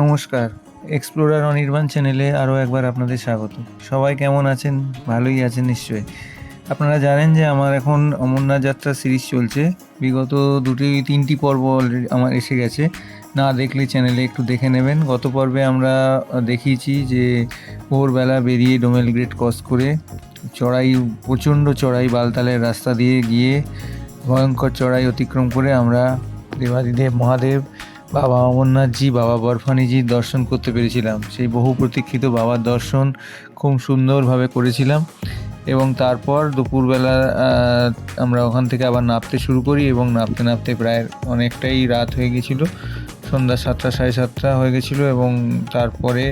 নমস্কার। এক্সপ্লোরার অনির্বাণ চ্যানেলে আরও একবার আপনাদের স্বাগত। সবাই কেমন আছেন? ভালোই আছেন নিশ্চয়ই। আপনারা জানেন যে আমার এখন অমরনাথ যাত্রা সিরিজ চলছে। বিগত দুটি, তিনটি পর্ব আমার এসে গেছে। না দেখলে চ্যানেলে একটু দেখে নেবেন। গত পর্বে আমরা দেখিয়েছি যে ভোরবেলা বেরিয়ে ডোমেল গ্রেট ক্রস করে চড়াই, প্রচণ্ড চড়াই বালতালের রাস্তা দিয়ে গিয়ে ভয়ঙ্কর চড়াই অতিক্রম করে আমরা দেবাদিদেব মহাদেব বাবা অমরনাথজি, বাবা বরফানিজির দর্শন করতে পেরেছিলাম। সেই বহু প্রতীক্ষিত বাবার দর্শন খুব সুন্দরভাবে করেছিলাম এবং তারপর দুপুরবেলা আমরা ওখান থেকে আবার নামতে শুরু করি এবং নামতে নামতে প্রায় অনেকটাই রাত হয়ে গেছিল। সন্ধ্যা সাতটা, সাড়ে সাতটা হয়ে গেছিল এবং তারপরে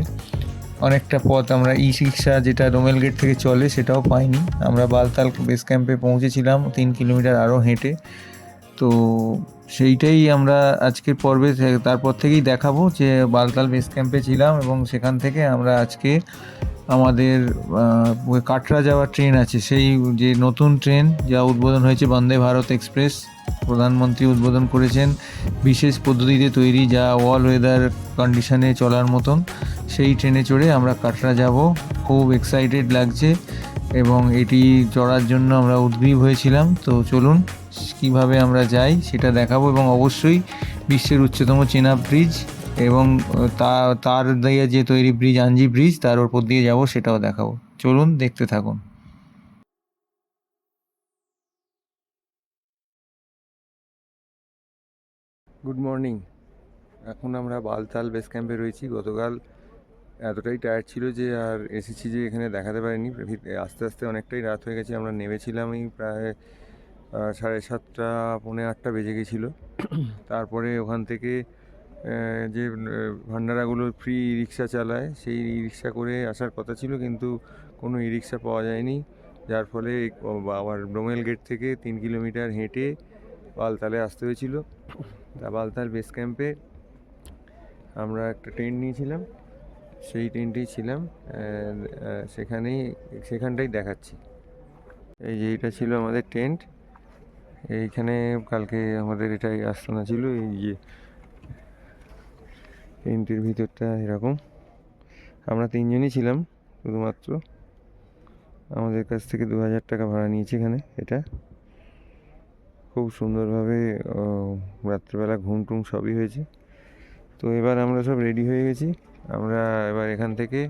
অনেকটা পথ আমরা ই রিক্সা যেটা রোমেল গেট থেকে চলে সেটাও পাইনি। আমরা বালতাল বেস ক্যাম্পে পৌঁছেছিলাম তিন কিলোমিটার আরও হেঁটে। তো সেইটাই আমরা আজকের পর্বে তারপর থেকেই দেখাবো যে বালতাল বেস ক্যাম্পে ছিলাম এবং সেখান থেকে আমরা আজকে আমাদের কাটরা যাওয়ার ট্রেন আছে। সেই যে নতুন ট্রেন যা উদ্বোধন হয়েছে বন্দে ভারত এক্সপ্রেস, প্রধানমন্ত্রী উদ্বোধন করেছেন বিশেষ পদ্ধতিতে তৈরি যা অল ওয়েদার কন্ডিশনে চলার মতন। সেই ট্রেনে চড়ে আমরা কাটরা যাব। খুব এক্সাইটেড লাগছে এবং এটি চড়ার জন্য আমরা উদ্গ্রীব হয়েছিলাম। তো চলুন কীভাবে আমরা যাই সেটা দেখাবো এবং অবশ্যই বিশ্বের উচ্চতম চেনা ব্রিজ এবং তা তার দিয়ে যে তৈরি ব্রিজ আঞ্জি ব্রিজ তার ওপর দিয়ে যাব সেটাও দেখাবো। চলুন দেখতে থাকুন। গুড মর্নিং এখন আমরা বালতাল বেস ক্যাম্পে রয়েছি। গতকাল এতটাই টায়ার্ড ছিল যে আর এসেছি যে এখানে দেখাতে পারিনি। আস্তে আস্তে অনেকটাই রাত হয়ে গেছে। আমরা নেমেছিলামই প্রায় আহ, সাড়ে সাতটা পৌনে আটটা বেজে গেছিল। তারপরে ওখান থেকে যে ভান্ডারাগুলো ফ্রি রিক্সা চালায় সেই রিক্সা করে আসার কথা ছিল কিন্তু কোনো ই রিক্সা পাওয়া যায়নি। যার ফলে আবার ডোমেল গেট থেকে তিন কিলোমিটার হেঁটে বালতালে আসতে হয়েছিল। তা বালতাল বেস ক্যাম্পে আমরা একটা ট্রেন নিয়েছিলাম। সেই ট্রেনটেই ছিলাম সেখানেই সেখানটাই দেখাচ্ছি। এই যে এইটা ছিল আমাদের টেন্ট এইখানে কালকে আমাদের এটাই আস্তানা ছিল, এই যে টেন্টের ভিতরটা এরকম। আমরা তিনজনই ছিলাম শুধুমাত্র। আমাদের কাছ থেকে দু হাজার টাকা ভাড়া নিয়েছে এখানে এটা। খুব সুন্দরভাবে রাত্রেবেলা ঘুম টুম সবই হয়েছে। তো এবার আমরা সব রেডি হয়ে গেছি। আমরা এবার এখান থেকে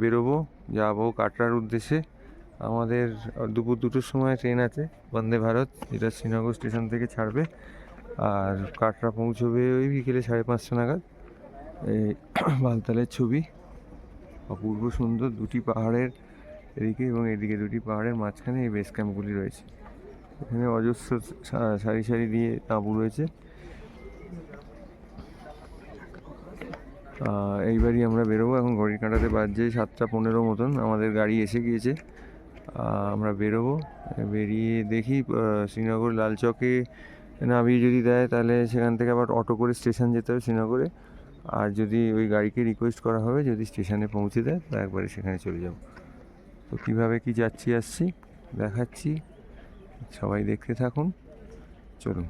বেরোবো, যাব কাটরার উদ্দেশ্যে। আমাদের দুপুর দুটোর সময় ট্রেন আছে, বন্দে ভারত, যেটা শ্রীনগর স্টেশন থেকে ছাড়বে, আর কাটরা পৌঁছবে ওই বিকেলে সাড়ে পাঁচটা নাগাদ। এই বালতালের ছবি, অপূর্ব সুন্দর দুটি পাহাড়ের এদিকে এবং এদিকে দুটি পাহাড়ের মাঝখানে এই বেস ক্যাম্পগুলি রয়েছে। এখানে অজস্র সারি সারি দিয়ে তাঁবু রয়েছে। এইবারই আমরা বেরোবো, এখন ঘড়ির কাঁটাতে বাজছে সাতটা পনেরো মতন, আমাদের গাড়ি এসে গিয়েছে। আমরা বেরোবো। বেরিয়ে দেখি শ্রীনগর লালচকে নামিয়ে যদি দেয়, তাহলে সেখান থেকে আবার অটো করে স্টেশন যেতে হবে শ্রীনগরে। আর যদি ওই গাড়িকে রিকোয়েস্ট করা হবে, যদি স্টেশনে পৌঁছে দেয় তো একবারে সেখানে চলে যাব। তো কীভাবে কি যাচ্ছি, আসছি, দেখাচ্ছি, সবাই দেখতে থাকুন। চলুন।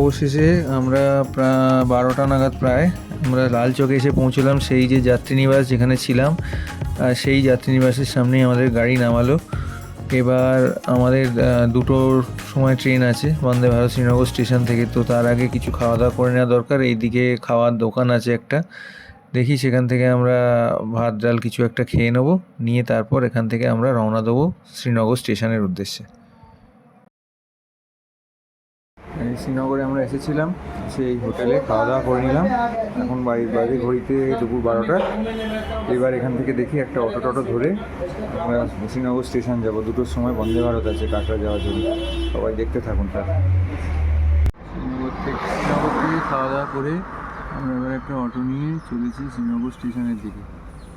অবশেষে আমরা বারোটা নাগাদ প্রায় আমরা লাল চকে এসে পৌঁছলাম সেই যে যাত্রীনিবাস যেখানে ছিলাম সেই যাত্রীনিবাসের সামনেই আমাদের গাড়ি নামালো। এবার আমাদের দুটোর সময় ট্রেন আছে, বন্দে ভারত শ্রীনগর স্টেশন থেকে। তো তার আগে কিছু খাওয়া দাওয়া করে নেওয়া দরকার। এইদিকে খাওয়ার দোকান আছে একটা। দেখি সেখান থেকে আমরা ভাত, ডাল কিছু একটা খেয়ে নেব। নিয়ে তারপর এখান থেকে আমরা রওনা দেবো শ্রীনগর স্টেশনের উদ্দেশ্যে। শ্রীনগরে আমরা এসেছিলাম, সেই হোটেলে খাওয়া দাওয়া করে নিলাম। এখন বাড়ির বাইরে ঘড়িতে দুপুর বারোটা। এবার এখান থেকে দেখি একটা অটো টটো ধরে আমরা শ্রীনগর স্টেশন যাব। দুটোর সময় বন্দে ভারত আছে কাটরা যাওয়ার জন্য। সবাই দেখতে থাকুন তার শ্রীনগর থেকে শ্রীনগর থেকে খাওয়া দাওয়া করে আমরা এবার একটা অটো নিয়ে চলেছি শ্রীনগর স্টেশনের দিকে।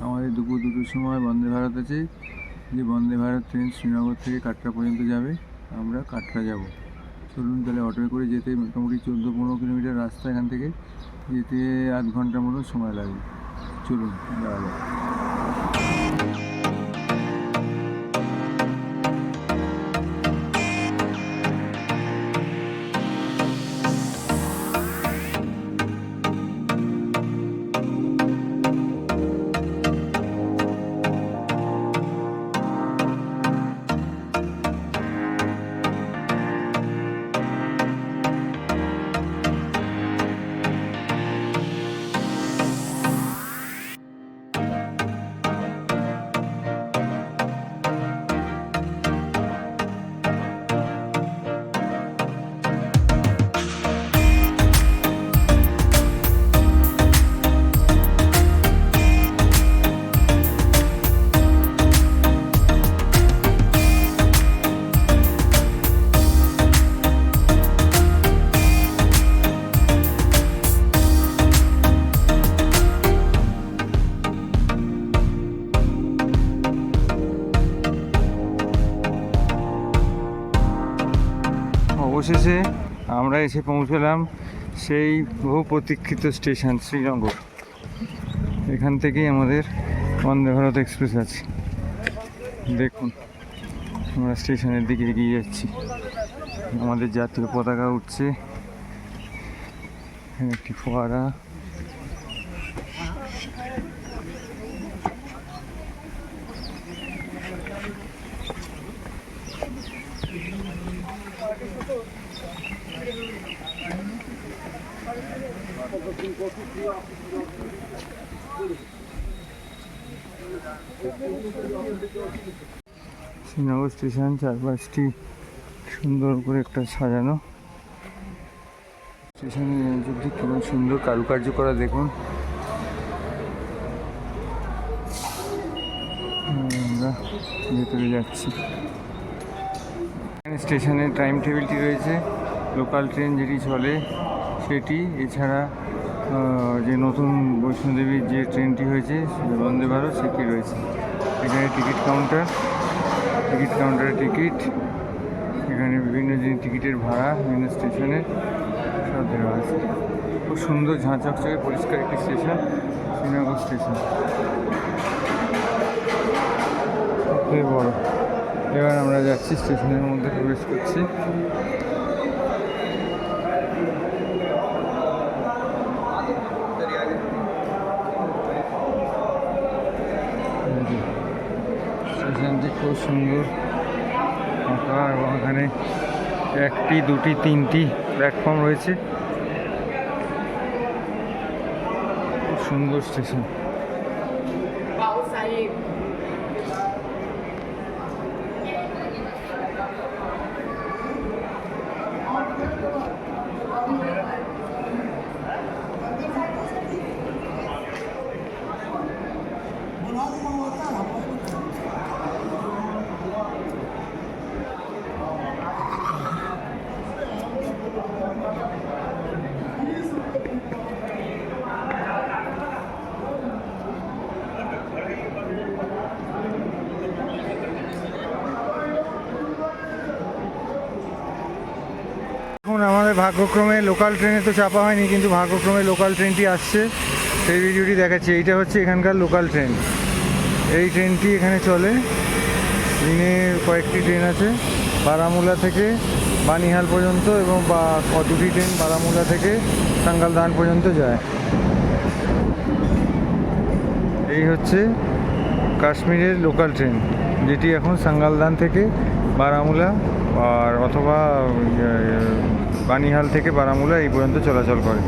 আমাদের দুপুর দুটোর সময় বন্দে ভারত আছে। যে বন্দে ভারত ট্রেন শ্রীনগর থেকে কাটরা পর্যন্ত যাবে, আমরা কাটরা যাব। চলুন তাহলে অটোয় করে যেতে মোটামুটি চোদ্দ পনেরো কিলোমিটার রাস্তা এখান থেকে, যেতে আধ ঘণ্টার মতো সময় লাগে। চলুন, যাওয়া এসে পৌঁছলাম সেই বহু প্রতীক্ষিত স্টেশন শ্রীনগর এখান থেকেই আমাদের বন্দে ভারত এক্সপ্রেস আছে। দেখুন, আমরা স্টেশনের দিকে এগিয়ে যাচ্ছি। আমাদের জাতীয় পতাকা উঠছে। একটি ফোয়ারা শ্রীনগর স্টেশন, চারপাশটি সুন্দর করে একটা সাজানো। স্টেশনের অঞ্চলটি কেমন সুন্দর কারুকার্য করা, দেখুন। আমরা ভেতরে যাচ্ছি। স্টেশনের টাইম টেবিলটি রয়েছে। লোকাল ট্রেন যেটি চলে সেটি। এছাড়া যে নতুন বৈষ্ণোদেবীর যে ট্রেনটি হয়েছে, বন্দে ভারত, সেটি রয়েছে। এখানে টিকিট কাউন্টার। টিকিট কাউন্টারে টিকিট। এখানে বিভিন্ন জিনিস, টিকিটের ভাড়া, বিভিন্ন স্টেশনের সব দেওয়া আছে। খুব সুন্দর ঝাঁচকচকে পরিষ্কার একটি স্টেশন, শ্রীনগর স্টেশন। সবথেকে বড়। এবার আমরা যাচ্ছি স্টেশনের মধ্যে প্রবেশ করছি এই যে, স্টেশনটি খুব সুন্দর। ফাঁকা এবং এখানে একটি দুটি তিনটি প্ল্যাটফর্ম রয়েছে। খুব সুন্দর স্টেশন এখন আমাদের ভাগ্যক্রমে লোকাল ট্রেনে তো চাপা হয়নি কিন্তু ভাগ্যক্রমে লোকাল ট্রেনটি আসছে। সেই ভিডিওটি দেখাচ্ছি। এইটা হচ্ছে এখানকার লোকাল ট্রেন এই ট্রেনটি এখানে চলে। দিনে কয়েকটি ট্রেন আছে বারামুলা থেকে বানিহাল পর্যন্ত এবং বা দুটি ট্রেন বারামুলা থেকে সাঙ্গালদান পর্যন্ত যায়। এই হচ্ছে কাশ্মীরের লোকাল ট্রেন যেটি এখন সাঙ্গালদান থেকে বারামুলা আর অথবা ইয়ে, বানিহাল থেকে বারামুলা এই পর্যন্ত চলাচল করে।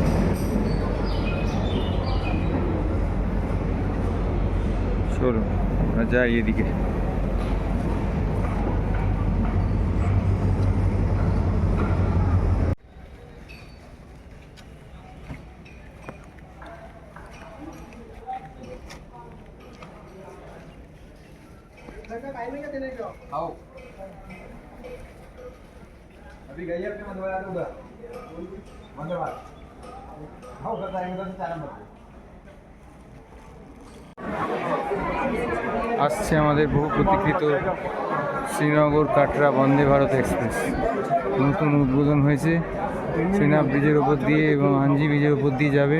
চলুন আমরা যাই এদিকে। अभी गई अपने मंदवाड़ा तो उधर मंदवाड़ा हाँ उधर जाएंगे तो चार नंबर पे আসছে আমাদের বহু প্রতীক্ষিত শ্রীনগর কাটরা বন্দে ভারত এক্সপ্রেস নতুন উদ্বোধন হয়েছে শ্রীনাথ ব্রিজের ওপর দিয়ে এবং আঞ্জি ব্রিজের ওপর দিয়ে যাবে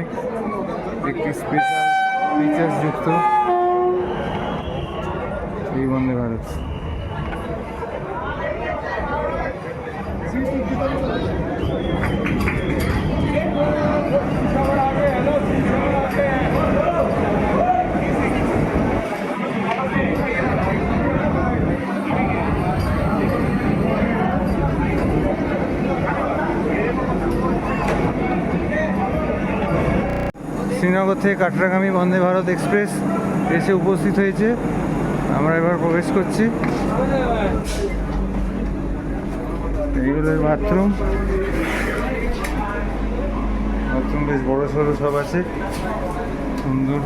একটি স্পেশাল ফিচার্স যুক্ত এই বন্দে ভারত থেকে কাটরাগামী বন্দে ভারত এক্সপ্রেস এসে উপস্থিত হয়েছে। আমরা এবার প্রবেশ করছি। বাথরুম বাথরুম বেশ বড় সড়ো সব আছে। সুন্দর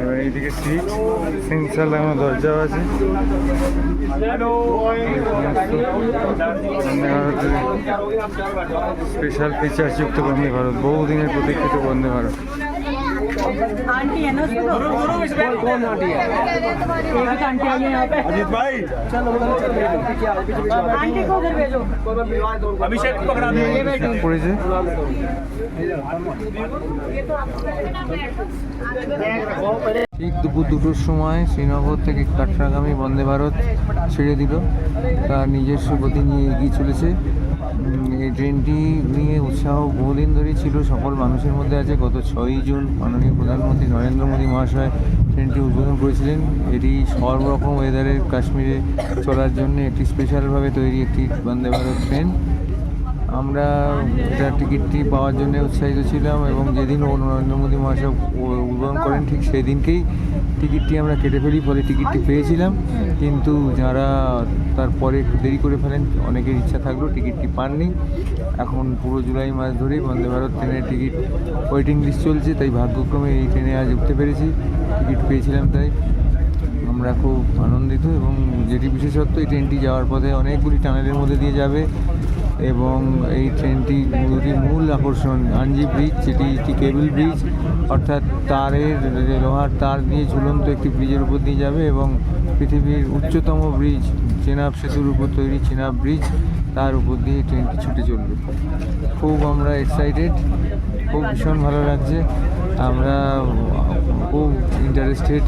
এবার এইদিকে সিট সেন্সার লাগানো দরজাও আছে। বন্দে ভারতের স্পেশাল ফিচার্স যুক্ত বন্দে ভারত বহুদিনের প্রতীক্ষিত বন্দে ভারত। आंटी है ना उसको कौन आंटी है एक आंटी आई है यहाँ पे अजीत भाई आंटी को उधर भेजो अभिषेक को पकड़ा दो ঠিক পড়েছে ঠিক দুপুর দুটোর সময় শ্রীনগর থেকে কাটরাগামী বন্দে ভারত ছেড়ে দিল তার নিজস্ব গতি নিয়ে এগিয়ে চলেছে উম, এই ট্রেনটি নিয়ে উৎসাহ বহুদিন ধরেই ছিল। সকল মানুষের মধ্যে আছে। গত ছয়ই জুন মাননীয় প্রধানমন্ত্রী নরেন্দ্র মোদী মহাশয় ট্রেনটি উদ্বোধন করেছিলেন। এটি সব রকম ওয়েদারের কাশ্মীরে চলার জন্য একটি স্পেশালভাবে তৈরি একটি বন্দে ভারত ট্রেন। আমরা এটা টিকিটটি পাওয়ার জন্য উৎসাহিত ছিলাম এবং যেদিন নরেন্দ্র মোদী মহাশয় উদ্বোধন করেন, ঠিক সেদিনকেই টিকিটটি আমরা কেটে ফেলি, ফলে টিকিটটি পেয়েছিলাম। কিন্তু যারা তারপরে একটু দেরি করে ফেলেন, অনেকের ইচ্ছা থাকলেও টিকিটটি পাননি। এখন পুরো জুলাই মাস ধরেই বন্দে ভারত ট্রেনের টিকিট ওয়েটিং লিস্ট চলছে, তাই ভাগ্যক্রমে এই ট্রেনে আজ উঠতে পেরেছি। টিকিট পেয়েছিলাম তাই। আমরা খুব আনন্দিত এবং যেটি বিশেষত্ব, এই ট্রেনটি যাওয়ার পথে অনেকগুলি টানেলের মধ্যে দিয়ে যাবে এবং এই ট্রেনটি দুটি মূল আকর্ষণ, আঞ্জি ব্রিজ, যেটি একটি কেবল ব্রিজ, অর্থাৎ তারের লোহার তার দিয়ে ঝুলন্ত একটি ব্রিজের উপর দিয়ে যাবে এবং পৃথিবীর উচ্চতম ব্রিজ চেনাব সেতুর উপর তৈরি চেনাব ব্রিজ তার উপর দিয়ে ট্রেনটি ছুটে চলবে। খুব আমরা এক্সাইটেড খুব ভীষণ ভালো লাগছে। আমরা খুব ইন্টারেস্টেড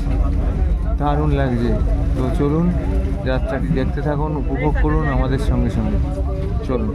দারুণ লাগছে। তো চলুন, যাত্রাটি দেখতে থাকুন, উপভোগ করুন আমাদের সঙ্গে সঙ্গে। চলুন।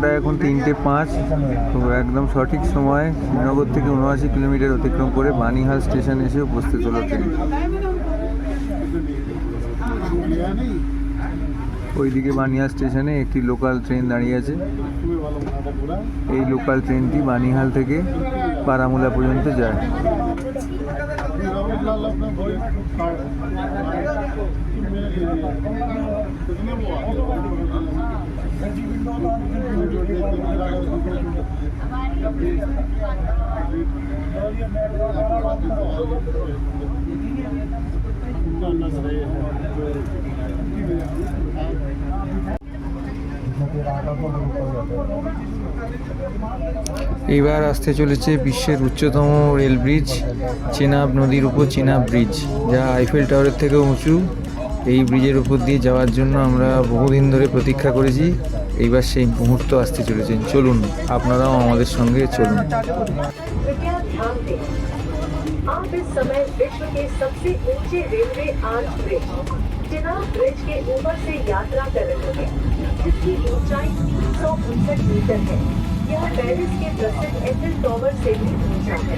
ঘড়ির এখন তিনটে পাঁচ। তো একদম সঠিক সময় শ্রীনগর থেকে উনআশি কিলোমিটার অতিক্রম করে বানিহাল স্টেশন এসে উপস্থিত হলো ট্রেন ওইদিকে বানিহাল স্টেশনে একটি লোকাল ট্রেন দাঁড়িয়ে আছে। এই লোকাল ট্রেনটি বানিহাল থেকে পারামুলা পর্যন্ত যায়। এইবার আসতে চলেছে বিশ্বের উচ্চতম রেল ব্রিজ, চেনাব নদীর উপর চেনাব ব্রিজ, যা আইফেল টাওয়ারের থেকেও উঁচু। এই ব্রিজের উপর দিয়ে যাওয়ার জন্য আমরা বহুদিন ধরে প্রতীক্ষা করেছি এইবার সেই মুহূর্ত আসতে চলেছেন চলুন আপনারাও আমাদের সঙ্গে চলুন कृपया ध्यान दें आप इस समय विश्व के सबसे ऊंचे railway arch bridge Chenab bridge के ऊपर से यात्रा कर रहे हैं जिसकी ऊंचाई तीन सौ उनसठ मीटर है यह पेरिस के प्रसिद्ध एफिल टावर से भी ऊंचा है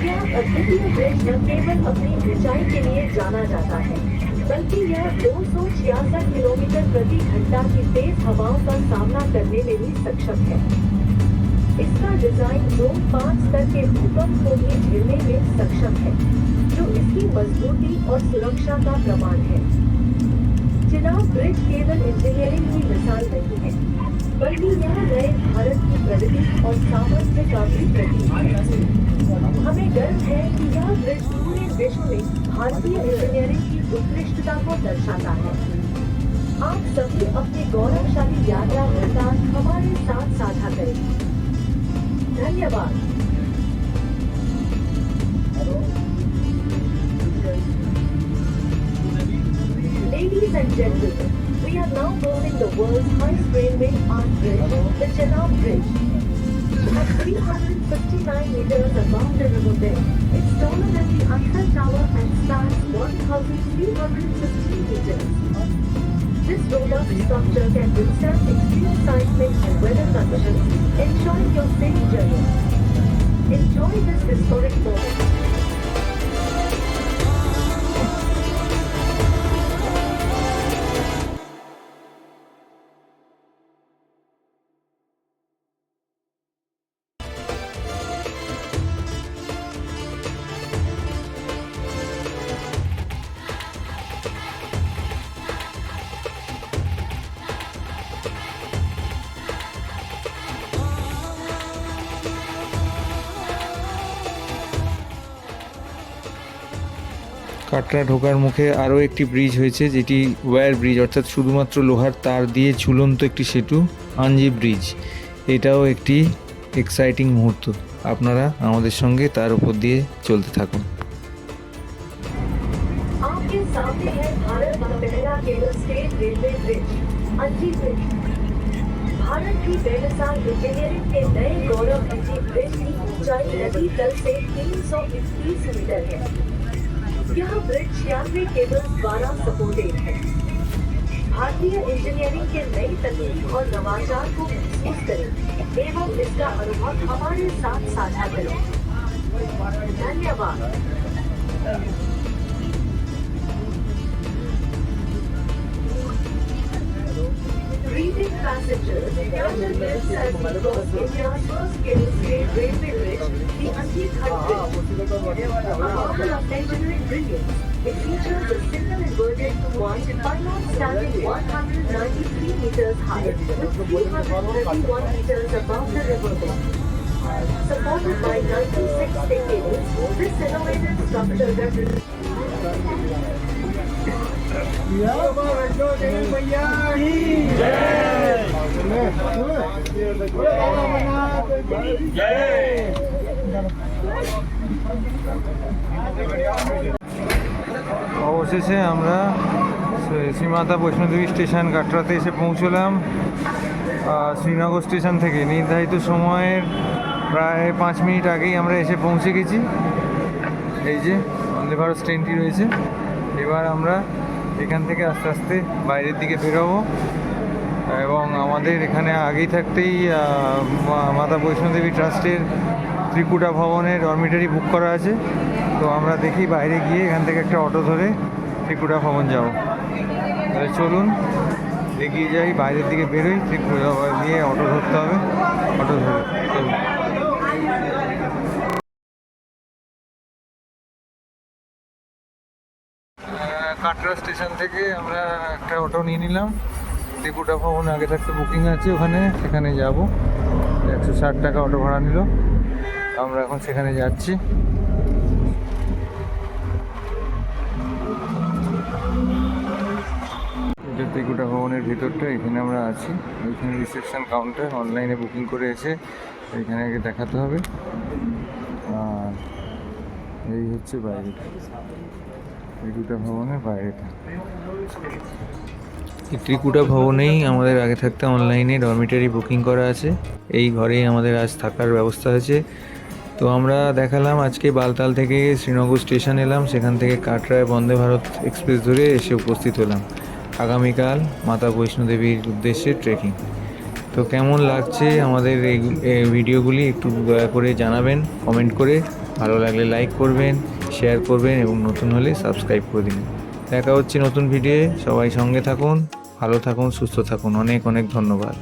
यह अद्वितीय ब्रिज न केवल अपनी ऊंचाई के लिए जाना जाता है बल्कि यह दो सौ छियासठ किलोमीटर प्रति घंटा की तेज हवाओं का सामना करने में भी सक्षम है। इसका डिज़ाइन जोन पाँच स्तर के भूकंप को भी झेलने में सक्षम है, जो इसकी मजबूती और सुरक्षा का प्रमाण है। चिनाब ब्रिज केवल इंजीनियरिंग की मिसाल नहीं है, बल्कि यह नए भारत की प्रगति और सामर्थ्य का भी प्रतीक है। हमें गर्व है कि यह ब्रिज पूरे विश्व में भारतीय इंजीनियरिंग की उत्कृष्टता को दर्शाता है। आप सभी अपनी गौरवशाली यात्रा के साथ हमारे साथ साझा करें। धन्यवाद। কাটরা ঢোকার মুখে আরও একটি ব্রিজ হয়েছে যেটি ওয়্যার ব্রিজ অর্থাৎ শুধুমাত্র লোহার তার দিয়ে ঝুলন্ত একটি সেতু আঞ্জি ব্রিজ এটাও একটি এক্সাইটিং মুহূর্ত আপনারা আমাদের সঙ্গে তার উপর দিয়ে চলতে থাকুন आपके सामने है भारत का पहला cable stayed railway bridge Anji bridge Bharat की बेमिसाल इंजीनियरिंग के नए गौरव अंजी ब्रिज की ऊंचाई नदी तल से 321 मीटर है यह ब्रिज छियानवे केबल द्वारा सपोर्टेड है। भारतीय इंजीनियरिंग के नई तकनीक और नवाचार को महसूस करें एवं इसका अनुभव हमारे साथ साझा करें। धन्यवाद। Greeting passengers, has been crossed India's first stayed railway bridge, the Anjit Khat Bridge. A marvel of engineering brilliance, it features a single inverted one pylon standing 193 meters high with 331 meters above the riverbed. Supported by 96 thick cables, this innovative structure represents অবশেষে আমরা Shri- Shrimata Vaishnodevi station কাটরাতে এসে পৌঁছলাম। Srinagar station থেকে। নির্ধারিত সময়ের প্রায় পাঁচ মিনিট আগেই আমরা এসে পৌঁছে গেছি। এই যে, বন্দে ভারত ট্রেনটি রয়েছে। এবার আমরা এখান থেকে আস্তে আস্তে বাইরের দিকে বেরোবো। এবং আমাদের এখানে আগেই থাকতেই মাতা বৈষ্ণোদেবী ট্রাস্টের ত্রিকুটা ভবনের ডরমিটারি বুক করা আছে। তো আমরা দেখি বাইরে গিয়ে এখান থেকে একটা অটো ধরে ত্রিকুটা ভবন যাব। তাহলে চলুন, এগিয়ে যাই, বাইরের দিকে বেরোই, ত্রিপুরা গিয়ে অটো ধরতে হবে। অটো ধরে, চলুন। কাটরা স্টেশন থেকে আমরা একটা অটো নিয়ে নিলাম। ত্রিকুটা ভবন, আগে থাকতে বুকিং আছে ওখানে, সেখানে যাব। একশো ষাট টাকা অটো ভাড়া নিল। আমরা এখন সেখানে যাচ্ছি। এটা ত্রিকুটা ভবনের ভিতরটা, এখানে আমরা আছি। ওইখানে রিসেপশন কাউন্টার, অনলাইনে বুকিং করে এসে এখানে আগে দেখাতে হবে। আর এই হচ্ছে বাইরেটা ত্রিকুটা ভবনের বাইরেটা এই ত্রিকুটা ভবনেই আমাদের আগে থাকতে অনলাইনে ডরমিটারি বুকিং করা আছে। এই ঘরেই আমাদের আজ থাকার ব্যবস্থা আছে তো আমরা দেখালাম, আজকে বালতাল থেকে শ্রীনগর স্টেশন এলাম। সেখান থেকে কাটরায় বন্দে ভারত এক্সপ্রেস ধরে এসে উপস্থিত হলাম। আগামীকাল মাতা বৈষ্ণোদেবীর উদ্দেশ্যে ট্রেকিং তো কেমন লাগছে আমাদের এই ভিডিওগুলি একটু দয়া করে জানাবেন কমেন্ট করে। ভালো লাগলে লাইক করবেন। শেয়ার করবেন এবং নতুন হলে সাবস্ক্রাইব করে দিন। দেখা হচ্ছে নতুন ভিডিও সবাই সঙ্গে থাকুন, ভালো থাকুন, সুস্থ থাকুন। অনেক অনেক ধন্যবাদ।